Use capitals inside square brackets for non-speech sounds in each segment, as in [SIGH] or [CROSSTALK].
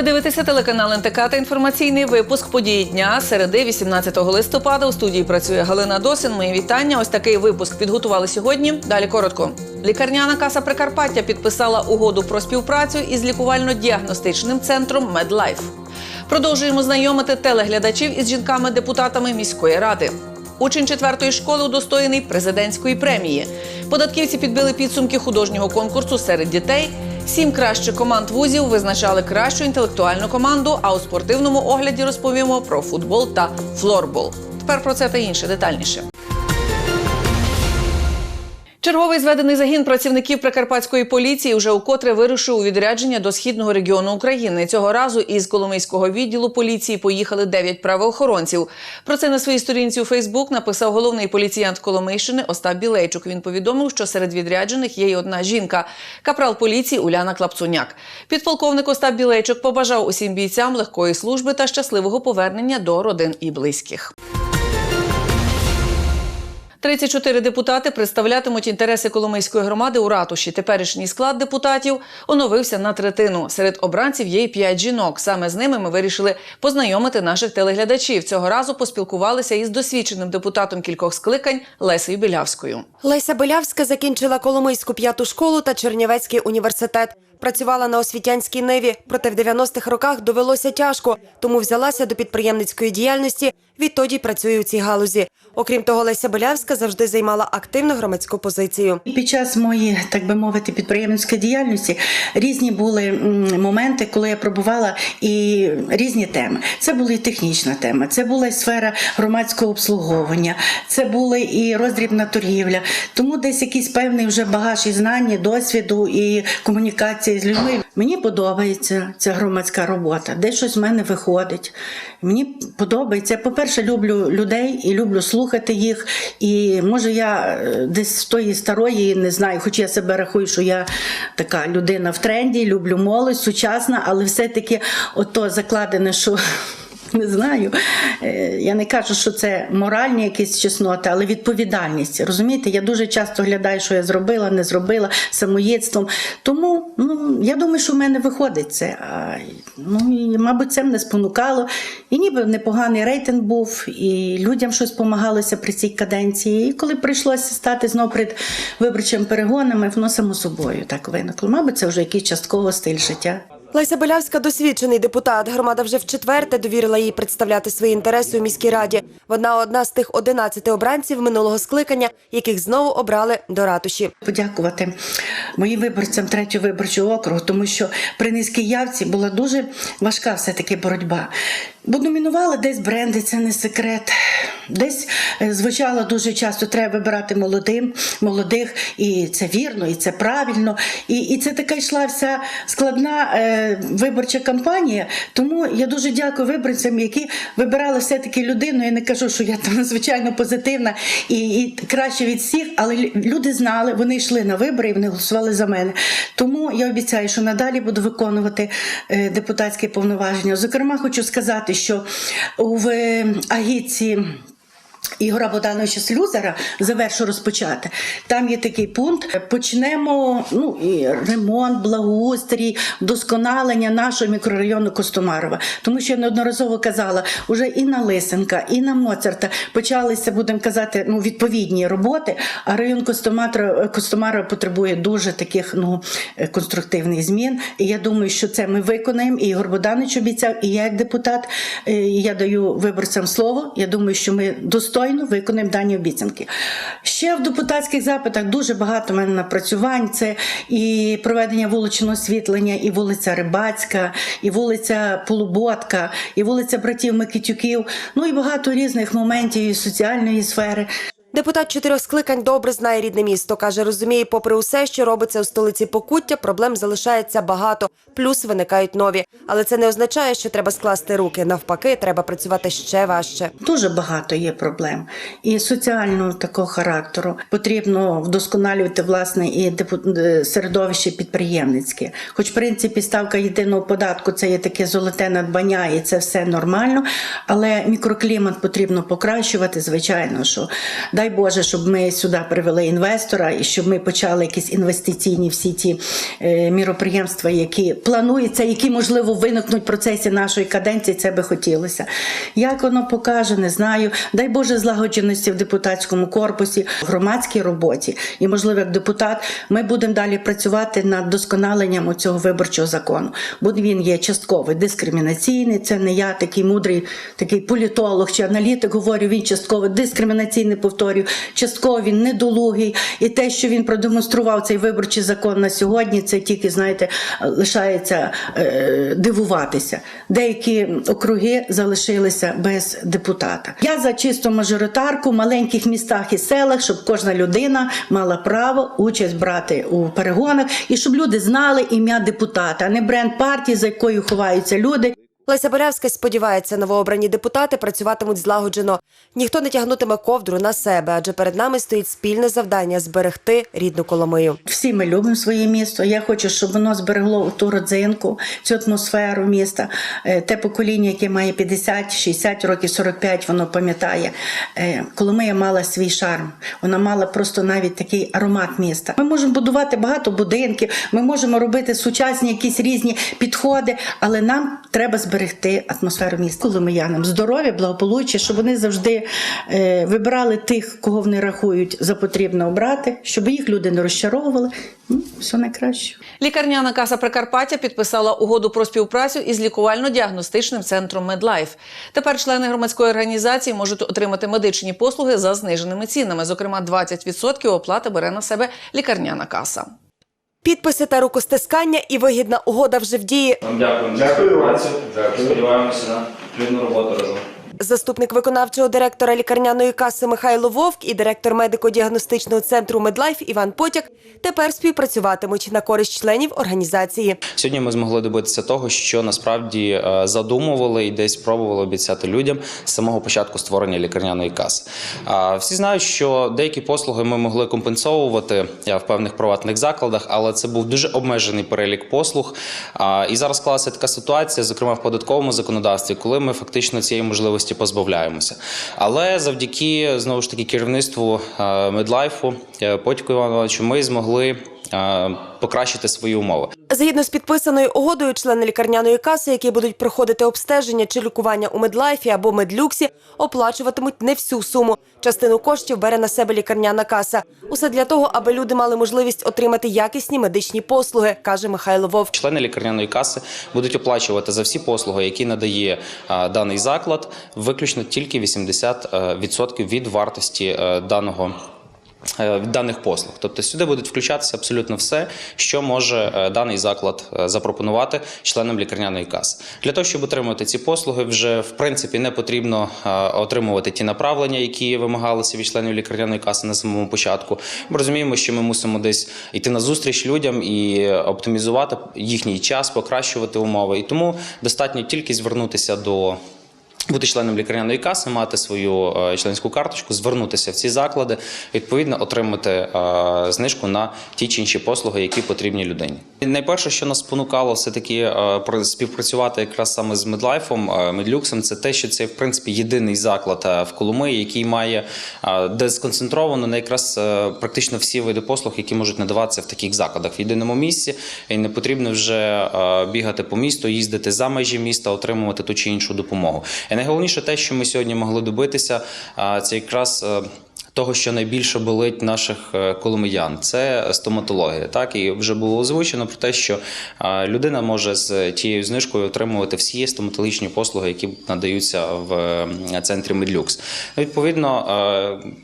Ви дивитеся телеканал НТК та інформаційний випуск події дня середи 18 листопада. У студії працює Галина Досин. Мої вітання. Ось такий випуск підготували сьогодні. Далі коротко. Лікарняна каса Прикарпаття підписала угоду про співпрацю із лікувально-діагностичним центром Медлайф. Продовжуємо знайомити телеглядачів із жінками-депутатами міської ради. Учень четвертої школи удостоєний президентської премії. Податківці підбили підсумки художнього конкурсу серед дітей. Сім кращих команд вузів визначали кращу інтелектуальну команду. А у спортивному огляді розповімо про футбол та флорбол. Тепер про це та інше детальніше. Черговий зведений загін працівників прикарпатської поліції вже укотре вирушив у відрядження до східного регіону України. Цього разу із Коломийського відділу поліції поїхали дев'ять правоохоронців. Про це на своїй сторінці у Фейсбук написав головний поліціянт Коломийщини Остап Білейчук. Він повідомив, що серед відряджених є й одна жінка капрал поліції Уляна Клапцуняк. Підполковник Остап Білейчук побажав усім бійцям легкої служби та щасливого повернення до родин і близьких. 34 депутати представлятимуть інтереси Коломийської громади у ратуші. Теперішній склад депутатів оновився на третину. Серед обранців є й 5 жінок. Саме з ними ми вирішили познайомити наших телеглядачів. Цього разу поспілкувалися із досвідченим депутатом кількох скликань Лесею Білявською. Леся Белявська закінчила Коломийську п'яту школу та Чернівецький університет. Працювала на освітянській ниві, проте в 90-х роках довелося тяжко, тому взялася до підприємницької діяльності. Відтоді працює у цій галузі. Окрім того, Леся Белявська завжди займала активну громадську позицію. Під час моєї, так би мовити, підприємницької діяльності різні були моменти, коли я пробувала і різні теми. Це була і технічна тема, це була і сфера громадського обслуговування, це була і роздрібна торгівля. Тому десь якийсь певний вже багаж і знань, і досвіду і комунікації з людьми. Мені подобається ця громадська робота. Десь щось в мене виходить. Мені подобається. Я, По-перше, люблю людей і люблю слухати їх. І може я е, десь з тої старої, не знаю, хоч я себе рахую, що я така людина в тренді, люблю молодь, сучасна, але все-таки ото закладене, що. [LAUGHS] Не знаю, Е, я не кажу, що це моральні якісь чесноти, але відповідальність. Розумієте, я дуже часто глядаю, що я зробила, не зробила самоїдством. Тому ну, я думаю, що в мене виходить це. А, ну, і, мабуть, це мене спонукало. І ніби непоганий рейтинг був, і людям щось помагалося при цій каденції. І коли прийшлося стати знову перед виборчими перегонами, воно само собою так виникло. Мабуть, це вже якийсь частково стиль життя. Леся Белявська досвідчений депутат. Громада вже вчетверте довірила їй представляти свої інтереси у міській раді. Вона одна з тих 11 обранців минулого скликання, яких знову обрали до ратуші. подякувати моїм виборцям третього виборчого округу, тому що при низькій явці була дуже важка все-таки боротьба. Бо домінували десь бренди, це не секрет. Десь е, звучало дуже часто, треба вибирати молодим, молодих, і це вірно, і це правильно. І, і це така йшла вся складна е, виборча кампанія. Тому я дуже дякую виборцям, які вибирали все-таки людину. Я не кажу, що я там [LAUGHS] надзвичайно позитивна і, і краще від всіх, але люди знали, вони йшли на вибори і вони голосували за мене. Тому я обіцяю, що надалі буду виконувати е, депутатські повноваження. Зокрема, хочу сказати, що в агітці. агіції. Ігора Богдановича Слюзера завершу розпочати. Там є такий пункт. Почнемо ну, ремонт, благоустрій, вдосконалення нашого мікрорайону Костомарова. Тому що я неодноразово казала, уже і на Лисенка, і на Моцарта почалися, будемо казати, ну, відповідні роботи. А район Костоматра, Костомарова потребує дуже таких ну, е, конструктивних змін. І я думаю, що це ми виконаємо. І Ігор Богданович обіцяв, і я як депутат, е, я даю виборцям слово. Я думаю, що ми достойно виконаємо дані обіцянки. Ще в депутатських запитах дуже багато в мене напрацювань. Це і проведення вуличного освітлення, і вулиця Рибацька, і вулиця Полуботка, і вулиця братів Микитюків. Ну і багато різних моментів і соціальної сфери. Депутат чотирьох скликань добре знає рідне місто. каже, розуміє, попри усе, що робиться у столиці Покуття, проблем залишається багато, плюс виникають нові. Але це не означає, що треба скласти руки. Навпаки, треба працювати ще важче. Дуже багато є проблем і соціального такого характеру. Потрібно вдосконалювати власне і е, середовище підприємницьке. Хоч, в принципі, ставка єдиного податку це є таке золоте надбання, і це все нормально. Але мікроклімат потрібно покращувати, звичайно, що Дай Боже, щоб ми сюди привели інвестора і щоб ми почали якісь інвестиційні всі ті е, міроприємства, які плануються, які можливо виникнуть в процесі нашої каденції. Це би хотілося. Як воно покаже, не знаю. Дай Боже злагодженості в депутатському корпусі, в громадській роботі. І, можливо, як депутат, ми будемо далі працювати над досконаленням цього виборчого закону. Бо він є частково дискримінаційний. Це не я такий мудрий, такий політолог чи аналітик говорю. Він частково дискримінаційний, повторюю, частково він недолугий. І те, що він продемонстрував цей виборчий закон на сьогодні, це тільки знаєте, лишається е, дивуватися. Деякі округи залишилися без депутата. Я за чисту мажоритарку в маленьких містах і селах, щоб кожна людина мала право участь брати у перегонах і щоб люди знали ім'я депутата, а не бренд партії, за якою ховаються люди. Леся Борявська сподівається, новообрані депутати працюватимуть злагоджено. Ніхто не тягнутиме ковдру на себе, адже перед нами стоїть спільне завдання зберегти рідну Коломию. Всі ми любимо своє місто. Я хочу, щоб воно зберегло ту родзинку, цю атмосферу міста. Е, Те покоління, яке має 50, 60 років, 45, воно пам'ятає. Е, Коломия мала свій шарм. Вона мала просто навіть такий аромат міста. Ми можемо будувати багато будинків, ми можемо робити сучасні якісь різні підходи, але нам треба зберегти атмосферу міста. Коломиянам здоров'я, благополуччя, щоб вони завжди е, вибирали тих, кого вони рахують за потрібне обрати, щоб їх люди не розчаровували. Ну, все найкраще. Лікарняна каса Прикарпаття підписала угоду про співпрацю із лікувально-діагностичним центром Медлайф. Тепер члени громадської організації можуть отримати медичні послуги за зниженими цінами. Зокрема, 20% оплати бере на себе лікарняна каса. Підписи та рукостискання і вигідна угода вже в дії. Вам дякуємо Дякую. співпрацю. Сподіваємося на плідну роботу разом. Заступник виконавчого директора лікарняної каси Михайло Вовк і директор медико-діагностичного центру Медлайф Іван Потяк тепер співпрацюватимуть на користь членів організації. Сьогодні ми змогли добитися того, що насправді е, задумували і десь пробували обіцяти людям з самого початку створення лікарняної каси. Всі знають, що деякі послуги ми могли компенсовувати е, в певних приватних закладах, але це був дуже обмежений перелік послуг. І зараз склалася така ситуація, зокрема в податковому законодавстві, коли ми фактично цієї можливості позбавляємося. Але завдяки знову ж таки керівництву е, медлайфу Потіку Івановичу, ми змогли е, покращити свої умови. Згідно з підписаною угодою, члени лікарняної каси, які будуть проходити обстеження чи лікування у Медлайфі або Медлюксі, оплачуватимуть не всю суму. Частину коштів бере на себе лікарняна каса. Усе для того, аби люди мали можливість отримати якісні медичні послуги, каже Михайло Вовк. Члени лікарняної каси будуть оплачувати за всі послуги, які надає даний заклад, виключно тільки 80% від вартості е, даного. Е, Від даних послуг, тобто сюди будуть включатися абсолютно все, що може е, даний заклад е, запропонувати членам лікарняної каси. Для того щоб отримати ці послуги, вже в принципі не потрібно отримувати ті направлення, які вимагалися від членів лікарняної каси на самому початку. Ми розуміємо, що ми мусимо десь йти на зустріч людям і оптимізувати їхній час, покращувати умови. І тому достатньо тільки звернутися до. Бути членом лікарняної каси, мати свою е, членську карточку, звернутися в ці заклади, відповідно отримати е, знижку на ті чи інші послуги, які потрібні людині. Найперше, що нас спонукало все таки співпрацювати якраз саме з Медлайфом, е, Медлюксом, це те, що це в принципі єдиний заклад е, в Коломиї, який має е, де сконцентровано на якраз е, практично всі види послуг, які можуть надаватися в таких закладах в єдиному місці, і не потрібно вже е, бігати по місту, їздити за межі міста, отримувати ту чи іншу допомогу. І найголовніше те, що ми сьогодні могли добитися, е, це якраз. Того, що найбільше болить наших е, коломиян, це стоматологія. Так і вже було озвучено про те, що е, людина може з тією знижкою отримувати всі стоматологічні послуги, які надаються в е, центрі Медлюкс. Ну, Відповідно,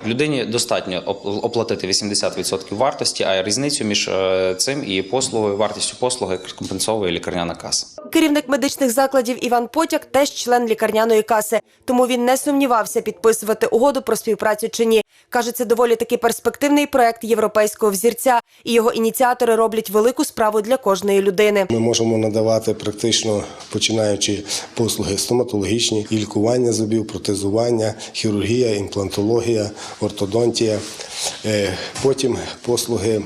людині достатньо оп- оплатити 80% вартості, а різницю між цим і послугою, вартістю послуги компенсовує лікарняна каса. Керівник медичних закладів Іван Потяк теж член лікарняної каси, тому він не сумнівався підписувати угоду про співпрацю чи ні. Каже, це доволі таки перспективний проект європейського взірця, і його ініціатори роблять велику справу для кожної людини. Ми можемо надавати практично починаючи послуги стоматологічні, і лікування зубів, протезування, хірургія, імплантологія, ортодонтія. Е, Потім послуги.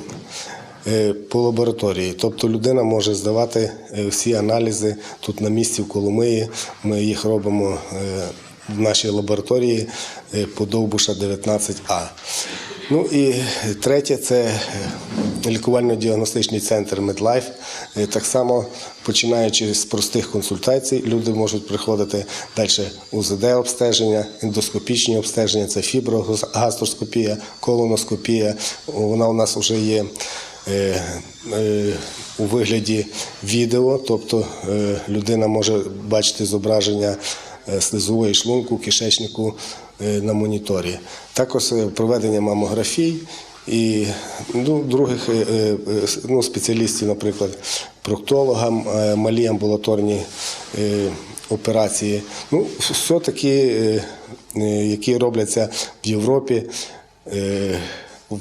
е, По лабораторії, тобто людина може здавати е, всі аналізи тут на місці в Коломиї. Ми їх робимо в нашій лабораторії е, по Довбуша 19А. Ну і третє це е, лікувально-діагностичний центр Медлайф. Так само починаючи з простих консультацій, люди можуть приходити далі УЗД обстеження, ендоскопічні обстеження, це фіброгастроскопія, колоноскопія. Вона у нас вже є. е, У вигляді відео, тобто людина може бачити зображення слизової шлунку, кишечнику е, на моніторі. Також е, проведення мамографій і ну, других е, е, ну, спеціалістів, наприклад, проктологам, е, малі амбулаторні е, операції. Ну, все такі, е, е, які робляться в Європі. Е,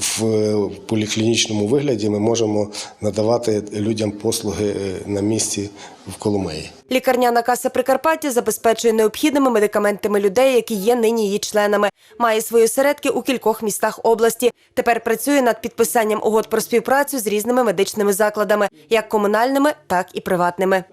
В поліклінічному вигляді ми можемо надавати людям послуги е, на місці в Коломиї. Лікарняна каса Прикарпаття забезпечує необхідними медикаментами людей, які є нині її членами. Має свої осередки у кількох містах області. Тепер працює над підписанням угод про співпрацю з різними медичними закладами, як комунальними, так і приватними.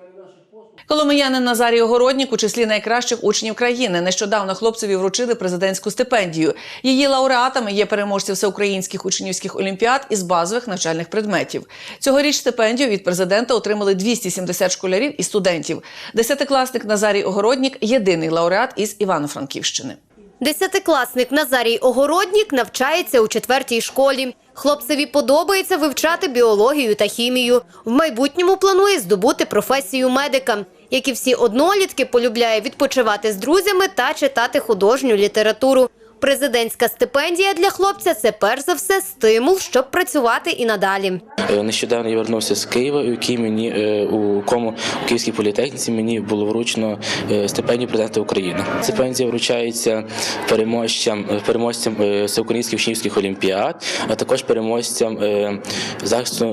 Коломиянин Назарій Огороднік у числі найкращих учнів країни. Нещодавно хлопцеві вручили президентську стипендію. Її лауреатами є переможці всеукраїнських учнівських олімпіад із базових навчальних предметів. Цьогоріч стипендію від президента отримали 270 школярів і студентів. Десятикласник Назарій Огороднік єдиний лауреат із Івано-Франківщини. Десятикласник Назарій Огороднік навчається у четвертій школі. Хлопцеві подобається вивчати біологію та хімію. В майбутньому планує здобути професію медика. Як і всі однолітки, полюбляє відпочивати з друзями та читати художню літературу. Президентська стипендія для хлопця це перш за все стимул, щоб працювати і надалі. Е, Нещодавно я вернувся з Києва, у якій мені е, у кому у Київській політехніці мені було вручено е, стипендію президента України. Стипендія вручається переможцям переможцям всеукраїнських учнівських олімпіад, а також переможцям захисту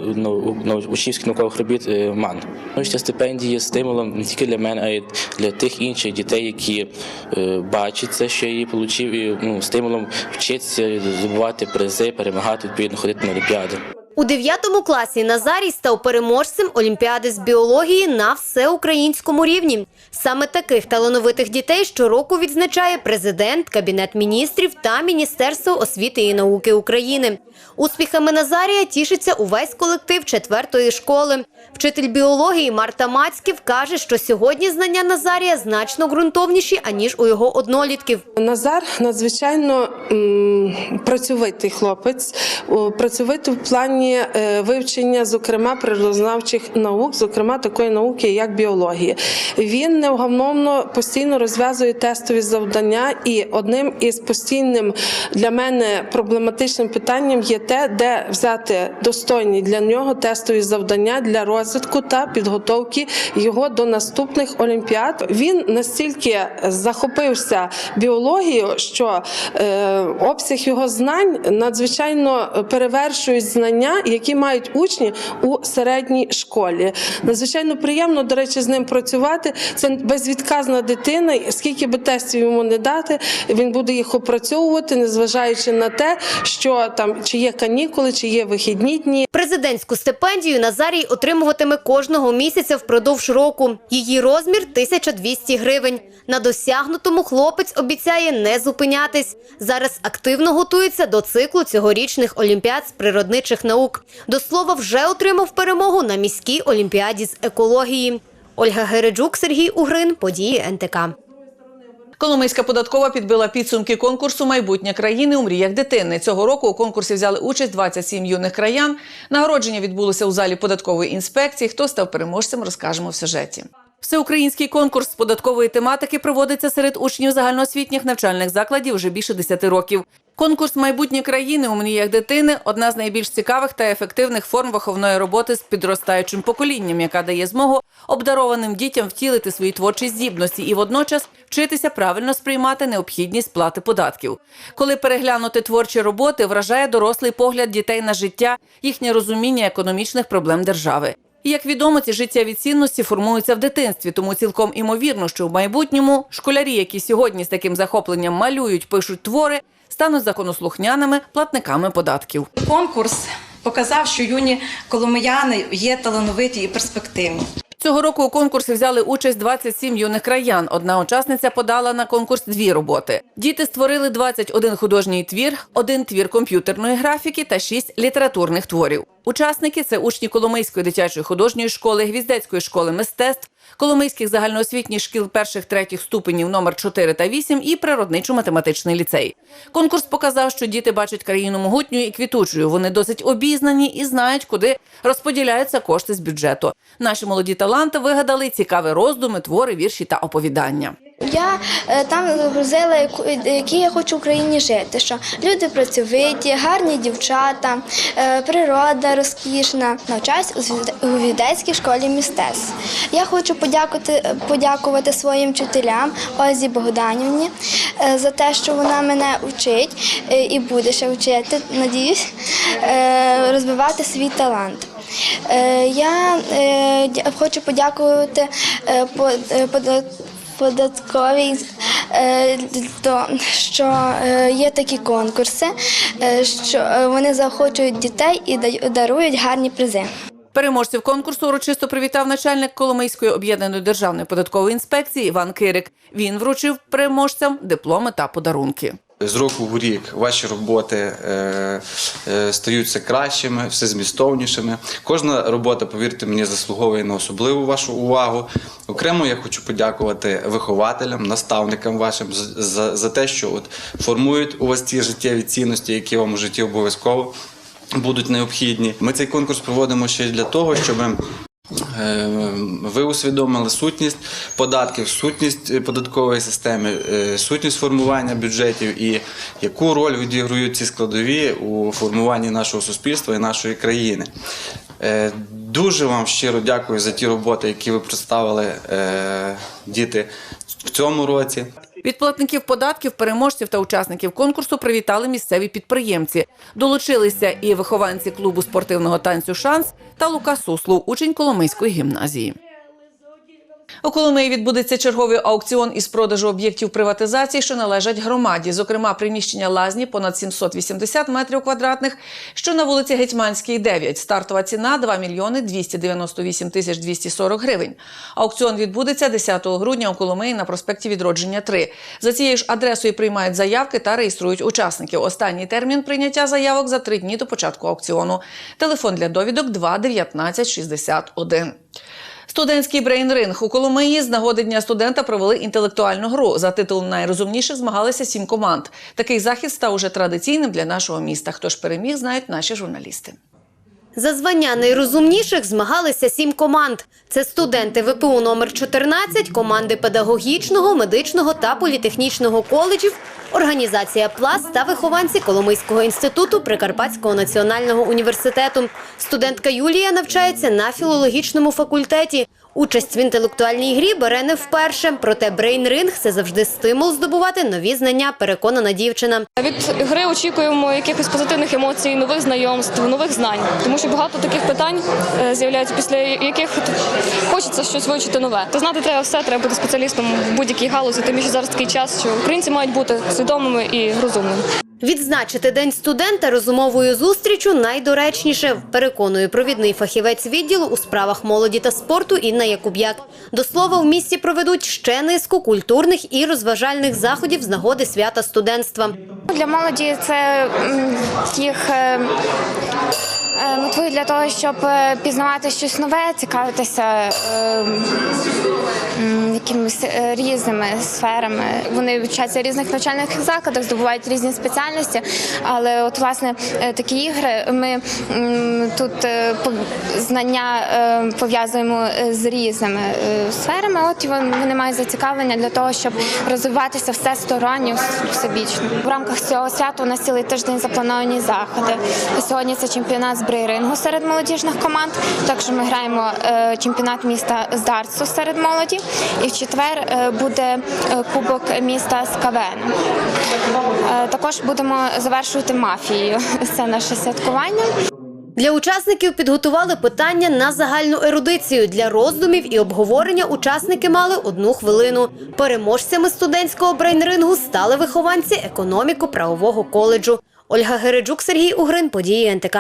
учнівських наукових робіт МАН. Ну, Ця стипендія є стимулом не тільки для мене, а й для тих інших дітей, які бачать це, що я її отримав, і стимулом вчитися, здобувати призи, перемагати, відповідно ходити на олімпіади. У 9 класі Назарій став переможцем Олімпіади з біології на всеукраїнському рівні. Саме таких талановитих дітей щороку відзначає президент, кабінет міністрів та Міністерство освіти і науки України. Успіхами Назарія тішиться увесь колектив четвертої школи. Вчитель біології Марта Мацьків каже, що сьогодні знання Назарія значно ґрунтовніші аніж у його однолітків. Назар надзвичайно працьовитий хлопець, працьовитий в плані е, вивчення, зокрема, природознавчих наук, зокрема такої науки, як біологія. Він невгамовно постійно розв'язує тестові завдання, і одним із постійним для мене проблематичним питанням є те, де взяти достойні для нього тестові завдання для розвитку та підготовки його до наступних олімпіад. Він настільки захопився біологією, що е, обсяг його знань надзвичайно перевершують знання, які мають учні у середній школі. Надзвичайно приємно, до речі, з ним працювати. Це безвідказна дитина. Скільки би тестів йому не дати, він буде їх опрацьовувати, незважаючи на те, що там чи є канікули, чи є вихідні дні. Президентську стипендію Назарій отримуватиме кожного місяця впродовж року. Її розмір 1200 гривень. На досягнутому хлопець обіцяє не зупинятись. Зараз активно готується до циклу цьогорічних олімпіад з природничих наук. До слова, вже отримав перемогу на міській олімпіаді з екології. Ольга Гереджук, Сергій Угрин, події НТК. Коломийська податкова підбила підсумки конкурсу Майбутнє країни у мріях дитини. Цього року у конкурсі взяли участь 27 юних краян. Нагородження відбулося у залі податкової інспекції. Хто став переможцем, розкажемо в сюжеті. Всеукраїнський конкурс з податкової тематики проводиться серед учнів загальноосвітніх навчальних закладів вже більше 10 років. Конкурс Майбутнє країни у мріях дитини одна з найбільш цікавих та ефективних форм виховної роботи з підростаючим поколінням, яка дає змогу обдарованим дітям втілити свої творчі здібності і водночас вчитися правильно сприймати необхідність сплати податків. Коли переглянути творчі роботи, вражає дорослий погляд дітей на життя, їхнє розуміння економічних проблем держави. Як відомо, ці життєві цінності формуються в дитинстві, тому цілком імовірно, що в майбутньому школярі, які сьогодні з таким захопленням малюють, пишуть твори, стануть законослухняними платниками податків. Конкурс показав, що юні коломияни є талановиті і перспективні. Цього року у конкурсі взяли участь 27 юних краян. Одна учасниця подала на конкурс дві роботи. Діти створили 21 художній твір, один твір комп'ютерної графіки та шість літературних творів. Учасники це учні Коломийської дитячої художньої школи, Гвіздецької школи мистецтв, Коломийських загальноосвітніх шкіл перших третіх ступенів номер 4 та 8 і природничо-математичний ліцей. Конкурс показав, що діти бачать країну могутньою і квітучою. Вони досить обізнані і знають, куди розподіляються кошти з бюджету. Наші молоді таланти вигадали цікаві роздуми, твори, вірші та оповідання. Я е, там зобразила, яку- які я хочу в Україні жити. Що люди працьовиті, гарні дівчата, е, природа розкішна. Навчаюсь у Відецькій школі мистецтв. Я хочу подякувати, подякувати своїм вчителям Озі Богданівні е, за те, що вона мене вчить е, і буде ще вчити, надіюсь, е, розвивати свій талант. Е, Я е, хочу подякувати е, е, податковій, е, що е, є такі конкурси, е, що вони заохочують дітей і дарують гарні призи. Переможців конкурсу урочисто привітав начальник Коломийської об'єднаної державної податкової інспекції Іван Кирик. Він вручив переможцям дипломи та подарунки. З року в рік ваші роботи е, е, стають все кращими, все змістовнішими. Кожна робота, повірте мені, заслуговує на особливу вашу увагу. Окремо я хочу подякувати вихователям, наставникам вашим за, за, те, що от формують у вас ті життєві цінності, які вам у житті обов'язково будуть необхідні. Ми цей конкурс проводимо ще для того, щоб. Е, Ви усвідомили сутність податків, сутність податкової системи, е, сутність формування бюджетів і яку роль відіграють ці складові у формуванні нашого суспільства і нашої країни. Е, Дуже вам щиро дякую за ті роботи, які ви представили діти в цьому році. Від платників податків, переможців та учасників конкурсу привітали місцеві підприємці. Долучилися і вихованці клубу спортивного танцю Шанс та Лука Суслов, учень Коломийської гімназії. У Коломиї відбудеться черговий аукціон із продажу об'єктів приватизації, що належать громаді, зокрема приміщення лазні понад 780 метрів квадратних, що на вулиці Гетьманській, 9. Стартова ціна 2 мільйони 298 тисяч 240 гривень. Аукціон відбудеться 10 грудня у Коломиї на проспекті Відродження 3. За цією ж адресою приймають заявки та реєструють учасників. Останній термін прийняття заявок за три дні до початку аукціону. Телефон для довідок 2 19 61. Студентський брейн-ринг у Коломиї з нагоди дня студента провели інтелектуальну гру. За титул найрозумніших змагалися сім команд. Такий захід став уже традиційним для нашого міста. Хто ж переміг, знають наші журналісти. За звання найрозумніших змагалися сім команд. Це студенти ВПУ номер 14, команди педагогічного, медичного та політехнічного коледжів, організація Плас та вихованці Коломийського інституту Прикарпатського національного університету. Студентка Юлія навчається на філологічному факультеті. Участь в інтелектуальній грі бере не вперше, проте брейн-ринг – це завжди стимул здобувати нові знання, переконана дівчина. Від гри очікуємо якихось позитивних емоцій, нових знайомств, нових знань, тому що багато таких питань е, з'являються, після яких хочеться щось вивчити нове. То знати треба все, треба бути спеціалістом в будь-якій галузі, тим більше зараз такий час, що українці мають бути свідомими і розумними. Відзначити День студента розумовою зустрічю найдоречніше, переконує провідний фахівець відділу у справах молоді та спорту Інна Якуб'як. До слова, в місті проведуть ще низку культурних і розважальних заходів з нагоди свята студентства. Для молоді це їх е, е, для того, щоб е, пізнавати щось нове, цікавитися е, якимись різними сферами. Вони вчаться в різних навчальних закладах, здобувають різні спеціальності. Але от власне такі ігри ми тут знання пов'язуємо з різними сферами. От вони мають зацікавлення для того, щоб розвиватися всесторонньо, всебічно. В рамках цього свята у нас цілий тиждень заплановані заходи. Сьогодні це чемпіонат з брейрингу серед молодіжних команд. Також ми граємо е, чемпіонат міста з дартсу серед молоді. І в четвер е, буде е, кубок міста з КВН. Також будемо завершувати мафією. [LAUGHS] Це наше святкування. Для учасників підготували питання на загальну ерудицію. Для роздумів і обговорення учасники мали одну хвилину. Переможцями студентського брейн-рингу стали вихованці економіко-правового коледжу. Ольга Гереджук, Сергій Угрин, події НТК.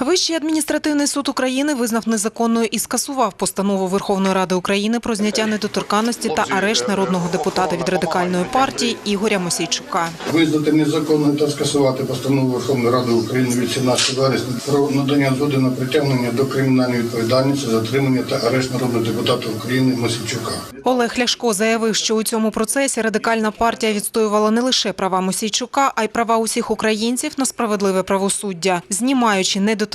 Вищий адміністративний суд України визнав незаконною і скасував постанову Верховної Ради України про зняття недоторканності та арешт народного депутата від радикальної партії Ігоря Мосійчука. Визнати незаконною та скасувати постанову Верховної Ради України від 17 вересня про надання згоди на притягнення до кримінальної відповідальності, затримання та арешт народного депутата України Мосійчука. Олег Ляшко заявив, що у цьому процесі радикальна партія відстоювала не лише права Мосійчука, а й права усіх українців на справедливе правосуддя. Знімаючи недоторканність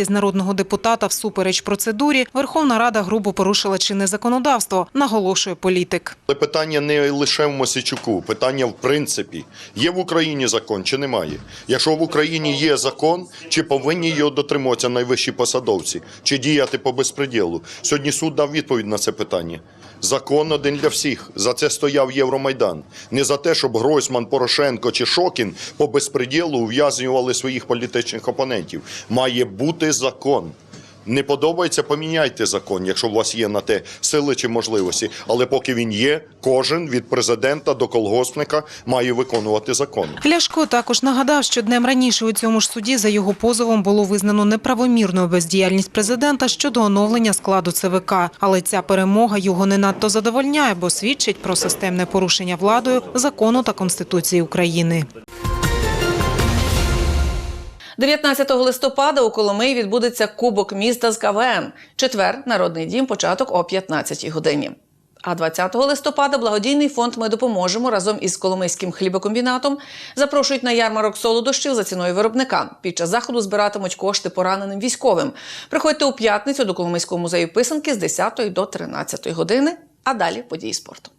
із народного депутата всупереч процедурі, Верховна Рада грубо порушила чинне законодавство, наголошує політик. Але питання не лише в Мосичуку, питання в принципі. Є в Україні закон чи немає? Якщо в Україні є закон, чи повинні його дотримуватися найвищі посадовці, чи діяти по безпреділу? Сьогодні суд дав відповідь на це питання. Закон один для всіх. За це стояв Євромайдан. Не за те, щоб Гройсман, Порошенко чи Шокін по безпреділу ув'язнювали своїх політичних опонентів. Має бути закон. Не подобається, поміняйте закон, якщо у вас є на те сили чи можливості. Але поки він є, кожен від президента до колгоспника має виконувати закон. Ляшко також нагадав, що днем раніше у цьому ж суді за його позовом було визнано неправомірною бездіяльність президента щодо оновлення складу ЦВК. Але ця перемога його не надто задовольняє, бо свідчить про системне порушення владою закону та конституції України. 19 листопада у Коломиї відбудеться Кубок міста з КВН. Четвер, Народний дім, початок о 15 годині. А 20 листопада благодійний фонд Ми допоможемо разом із Коломийським хлібокомбінатом запрошують на ярмарок солодощів за ціною виробника. Під час заходу збиратимуть кошти пораненим військовим. Приходьте у п'ятницю до Коломийського музею писанки з 10 до 13 години. А далі події спорту.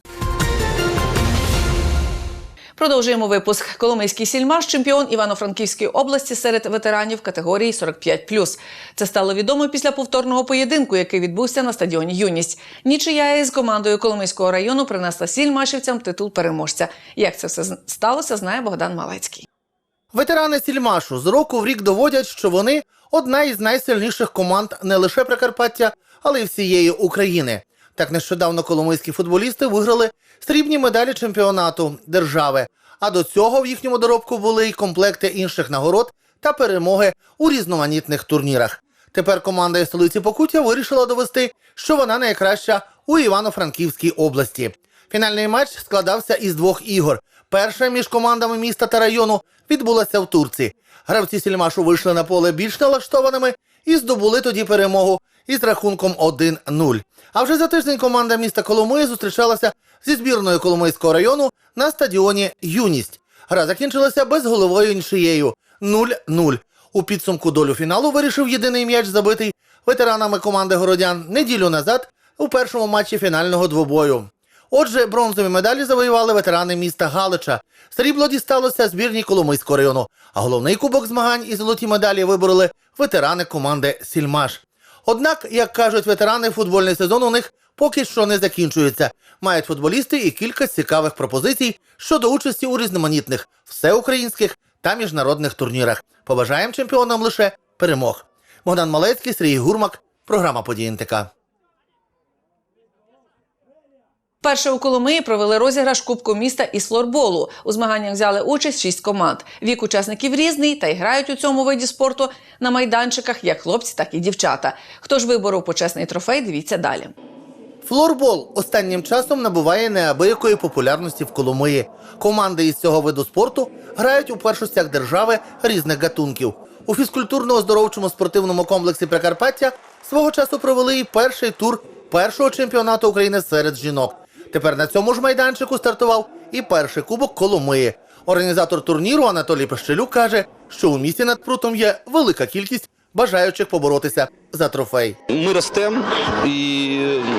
Продовжуємо випуск. Коломийський сільмаш, чемпіон Івано-Франківської області серед ветеранів категорії 45+. Це стало відомо після повторного поєдинку, який відбувся на стадіоні Юність. Нічия із командою Коломийського району принесла сільмашівцям титул переможця. Як це все сталося, знає Богдан Малецький. Ветерани Сільмашу з року в рік доводять, що вони одна із найсильніших команд не лише Прикарпаття, але й всієї України. Так нещодавно коломийські футболісти виграли срібні медалі чемпіонату держави. А до цього в їхньому доробку були й комплекти інших нагород та перемоги у різноманітних турнірах. Тепер команда із столиці Покуття вирішила довести, що вона найкраща у Івано-Франківській області. Фінальний матч складався із двох ігор. Перша між командами міста та району відбулася в Турці. Гравці Сільмашу вийшли на поле більш налаштованими і здобули тоді перемогу із рахунком 1-0. А вже за тиждень команда міста Коломиї зустрічалася зі збірною Коломийського району на стадіоні Юність. Гра закінчилася безголовою нічиєю 0-0. У підсумку долю фіналу вирішив єдиний м'яч забитий ветеранами команди городян неділю назад у першому матчі фінального двобою. Отже, бронзові медалі завоювали ветерани міста Галича. Срібло дісталося збірній Коломийського району, а головний кубок змагань і золоті медалі вибороли ветерани команди Сільмаш. Однак, як кажуть ветерани, футбольний сезон у них поки що не закінчується. Мають футболісти і кілька цікавих пропозицій щодо участі у різноманітних всеукраїнських та міжнародних турнірах. Побажаємо чемпіонам лише перемог. Богдан Малецький, Сергій Гурмак, програма «Події НТК». Перше у Коломиї провели розіграш Кубку міста із флорболу. У змаганнях взяли участь шість команд. Вік учасників різний та й грають у цьому виді спорту на майданчиках як хлопці, так і дівчата. Хто ж виборов почесний трофей? Дивіться далі. Флорбол останнім часом набуває неабиякої популярності в Коломиї. Команди із цього виду спорту грають у першостях держави різних гатунків. У фізкультурно-оздоровчому спортивному комплексі Прикарпаття свого часу провели і перший тур першого чемпіонату України серед жінок. Тепер на цьому ж майданчику стартував і перший кубок Коломиї. Організатор турніру Анатолій Пещелюк каже, що у місті над прутом є велика кількість бажаючих поборотися за трофей. Ми ростемо і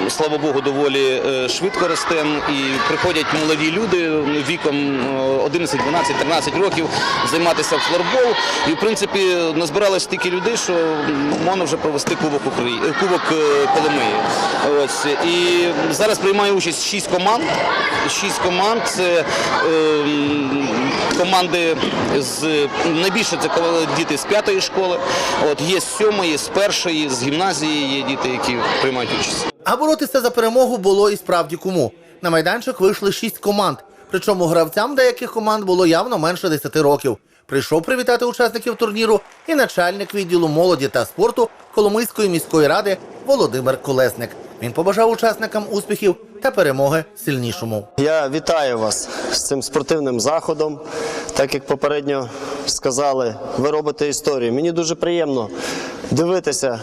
слава Богу, доволі е, швидко ростемо. І приходять молоді люди віком е, 11, 12, 13 років займатися флорбол. І в принципі назбиралось стільки людей, що можна вже провести кубок Украї... е, кубок е, Коломиї. Ось і зараз приймає участь 6 команд. 6 команд це е, команди з найбільше це діти з п'ятої школи. От є з сьомої, з першої, з гімназії є діти, які приймають участь. А боротися за перемогу було і справді кому. На майданчик вийшли шість команд. Причому гравцям деяких команд було явно менше 10 років. прийшов привітати учасників турніру і начальник відділу молоді та спорту Коломийської міської ради Володимир Колесник. Він побажав учасникам успіхів та перемоги сильнішому. Я вітаю вас з цим спортивним заходом. Так як попередньо сказали, ви робите історію. Мені дуже приємно дивитися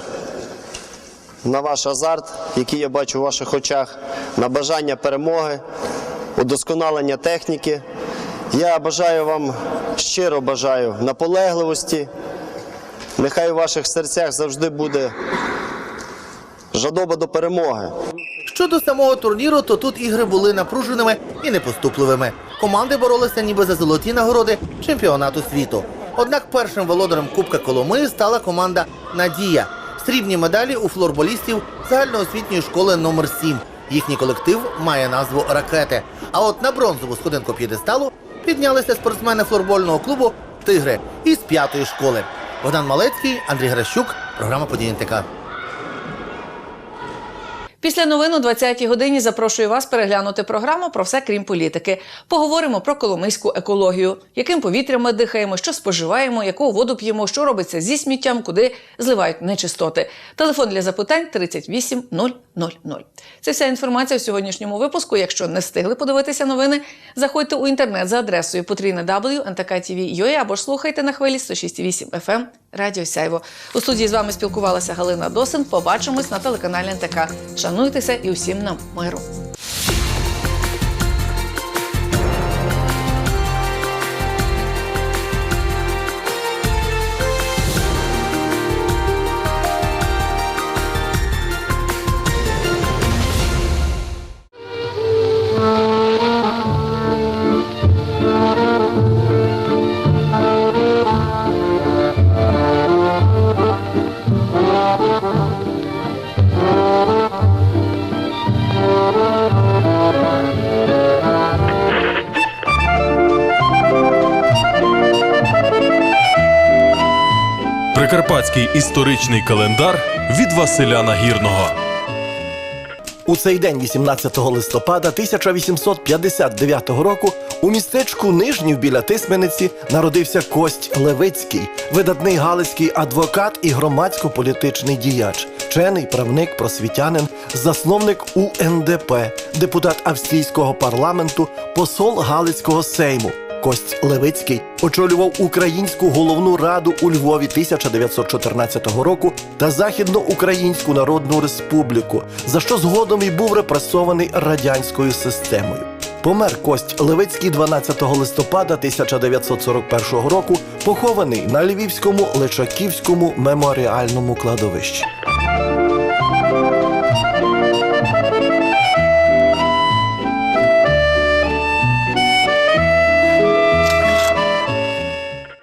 на ваш азарт, який я бачу у ваших очах, на бажання перемоги, удосконалення техніки. Я бажаю вам щиро бажаю наполегливості. Нехай у ваших серцях завжди буде жадоба до перемоги. Щодо самого турніру, то тут ігри були напруженими і непоступливими. Команди боролися ніби за золоті нагороди чемпіонату світу. Однак першим володарем Кубка Коломиї стала команда Надія. Срібні медалі у флорболістів загальноосвітньої школи номер 7 Їхній колектив має назву Ракети. А от на бронзову сходинку п'єдесталу піднялися спортсмени флорбольного клубу Тигри із п'ятої школи. Богдан Малецький, Андрій Гращук, програма «Події НТК». Після новин о 20-й годині запрошую вас переглянути програму про все крім політики. Поговоримо про коломийську екологію, яким повітрям ми дихаємо, що споживаємо, яку воду п'ємо, що робиться зі сміттям, куди зливають нечистоти. Телефон для запитань 38 000. Це вся інформація в сьогоднішньому випуску. Якщо не встигли подивитися новини, заходьте у інтернет за адресою потрійне ntk.tv.ua або ж слухайте на хвилі 106,8 FM ем Радіо Сяйво. У студії з вами спілкувалася Галина Досин. Побачимось на телеканалі НТК. Шануйтеся і усім нам миру. Прикарпатський історичний календар від Василя Нагірного. У цей день, 18 листопада 1859 року, у містечку Нижнів біля Тисмениці народився Кость Левицький, видатний галицький адвокат і громадсько-політичний діяч, вчений, правник, просвітянин, засновник УНДП, депутат австрійського парламенту, посол Галицького сейму. Кость Левицький очолював Українську головну раду у Львові 1914 року та Західноукраїнську Народну Республіку, за що згодом і був репресований радянською системою. Помер Кость Левицький 12 листопада 1941 року, похований на Львівському Личаківському меморіальному кладовищі.